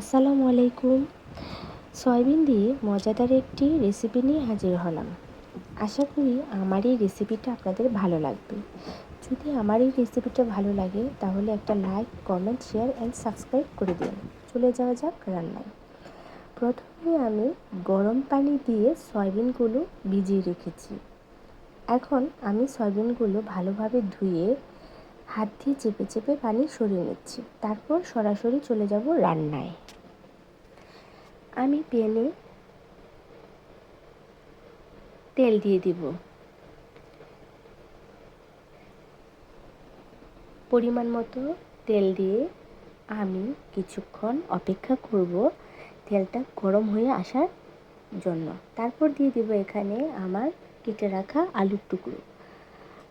আসসালামু আলাইকুম। সয়াবিন দিয়ে মজাদার একটি রেসিপি নিয়ে হাজির হলাম। আশা করি আমার এই রেসিপিটা আপনাদের ভালো লাগবে। যদি আমার এই রেসিপিটা ভালো লাগে, তাহলে একটা like comment share and subscribe করে দিন। চলে যাওয়া যাক রান্নায়। প্রথমে আমি গরম পানি দিয়ে সয়াবিনগুলো ভিজিয়ে রেখেছি। এখন আমি সয়াবিনগুলো ভালোভাবে ধুয়ে হাত দিয়ে চেপে চেপে পানি সরিয়ে নিচ্ছি। তারপর সরাসরি চলে যাব রান্নায়। আমি প্যানে তেল দিয়ে দিব। পরিমাণ মতো তেল দিয়ে আমি কিছুক্ষণ অপেক্ষা করব তেলটা গরম হয়ে আসার জন্য। তারপর দিয়ে দিব এখানে আমার কেটে রাখা আলুর টুকরো।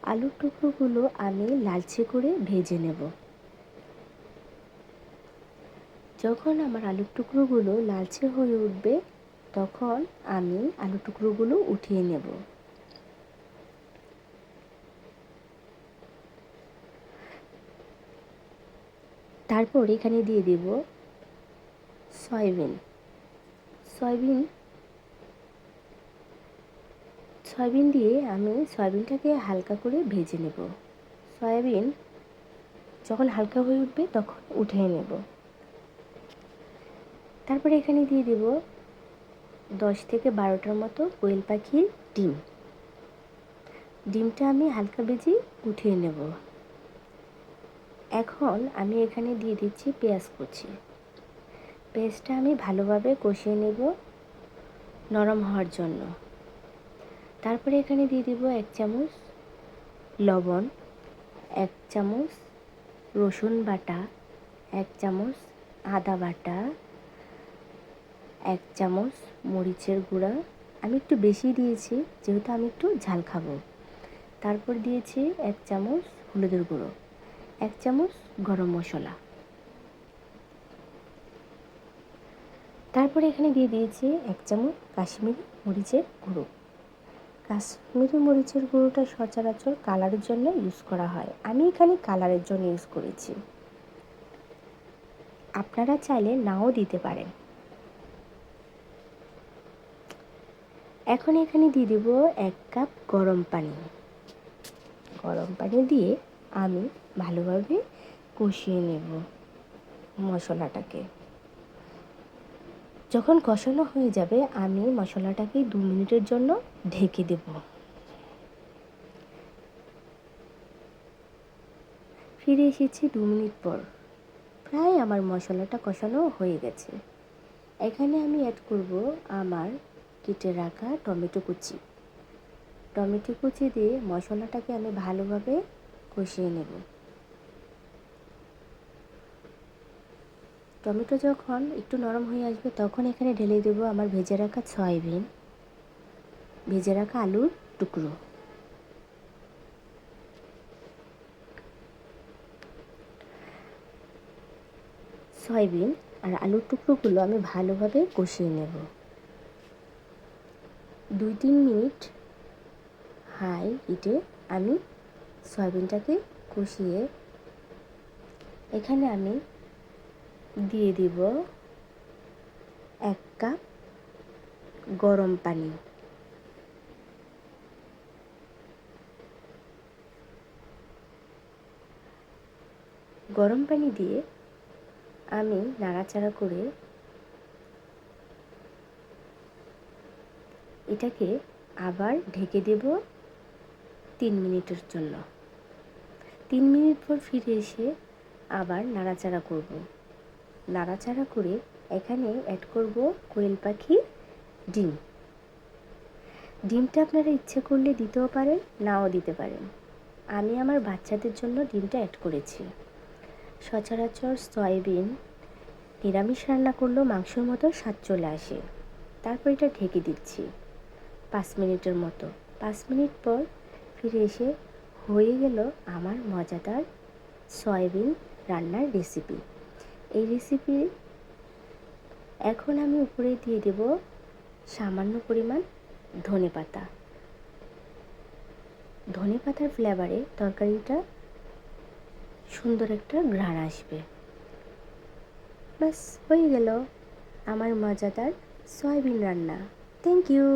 আলুর টুকরোগুলো আমি লালচে করে ভেজে নেব। যখন আমার আলুর টুকরোগুলো লালচে হয়ে উঠবে, তখন আমি আলুর টুকরোগুলো উঠিয়ে নেব। তারপর এখানে দিয়ে দেব সয়াবিন। সয়াবিন সয়াবিন দিয়ে আমি সয়াবিনটাকে হালকা করে ভেজে নেব। সয়াবিন যখন হালকা হয়ে উঠবে, তখন উঠিয়ে নেব। তারপরে এখানে দিয়ে দেব দশ থেকে বারোটার মতো কোয়েল পাখির ডিম। ডিমটা আমি হালকা ভেজে উঠিয়ে নেব। এখন আমি এখানে দিয়ে দিচ্ছি পেঁয়াজ কুচি। পেঁয়াজটা আমি ভালোভাবে কষিয়ে নেব নরম হওয়ার জন্য। তারপরে এখানে দিয়ে দিব এক চামচ লবণ, এক চামচ রসুন বাটা, এক চামচ আদা বাটা। এক চামচ মরিচের গুঁড়া। আমি একটু বেশি দিয়েছি, যেহেতু আমি একটু ঝাল খাব। তারপর দিয়েছি এক চামচ হলুদের গুঁড়ো, এক চামচ গরম মশলা। তারপরে এখানে দিয়ে দিয়েছি এক চামচ কাশ্মীরি মরিচের গুঁড়ো। কাশ্মীরি মরিচের গুঁড়োটা সচরাচর কালারের জন্য ইউজ করা হয়। আমি এখানে কালারের জন্য ইউজ করেছি। আপনারা চাইলে নাও দিতে পারেন। এখন এখানে দিয়ে দেব এক কাপ গরম পানি। গরম পানি দিয়ে আমি ভালোভাবে কষিয়ে নেব মশলাটাকে। যখন কষানো হয়ে যাবে, আমি মশলাটাকে দু মিনিটের জন্য ঢেকে দেব। ফিরে এসেছি দু মিনিট পর। প্রায় আমার মশলাটা কষানো হয়ে গেছে। এখানে আমি অ্যাড করব আমার কেটে রাখা টমেটো কুচি। টমেটো কুচি দিয়ে মশলাটাকে আমি ভালোভাবে কষিয়ে নেব। টমেটো যখন একটু নরম হয়ে আসবে, তখন এখানে ঢেলে দেব আমার ভেজে রাখা সয়াবিন, ভেজে রাখা আলুর টুকরো। সয়াবিন আর আলুর টুকরোগুলো আমি ভালোভাবে কষিয়ে নেব। দুই তিন মিনিট হাই হিটে আমি সয়াবিনটাকে কষিয়ে এখানে আমি দিয়ে দিব এক কাপ গরম পানি। গরম পানি দিয়ে আমি নাড়াচাড়া করে এটাকে আবার ঢেকে দেব তিন মিনিটের জন্য। তিন মিনিট পর ফিরে এসে আবার নাড়াচাড়া করব। নাড়াচাড়া করে এখানে অ্যাড করব কোয়েল পাখি ডিম। ডিমটা আপনারা ইচ্ছে করলে দিতেও পারেন, নাও দিতে পারেন। আমি আমার বাচ্চাদের জন্য ডিমটা অ্যাড করেছি। সচরাচর সয়াবিন নিরামিষ রান্না করলেও মাংসর মতো স্বাদ চলে আসে। তারপর এটা ঢেকে দিচ্ছি। পাঁচ মিনিটের মতো। পাঁচ মিনিট পর ফিরে এসে হয়ে গেল আমার মজাদার সয়াবিন রান্নার রেসিপি এই রেসিপি এখন আমি উপরে দিয়ে দেব সামান্য পরিমাণ ধনে পাতা। ধনে পাতার ফ্লেভারে তরকারিটা সুন্দর একটা ঘ্রাণ আসবে। ব্যাস, হয়ে গেল আমার মজাদার সয়াবিন রান্না। Thank you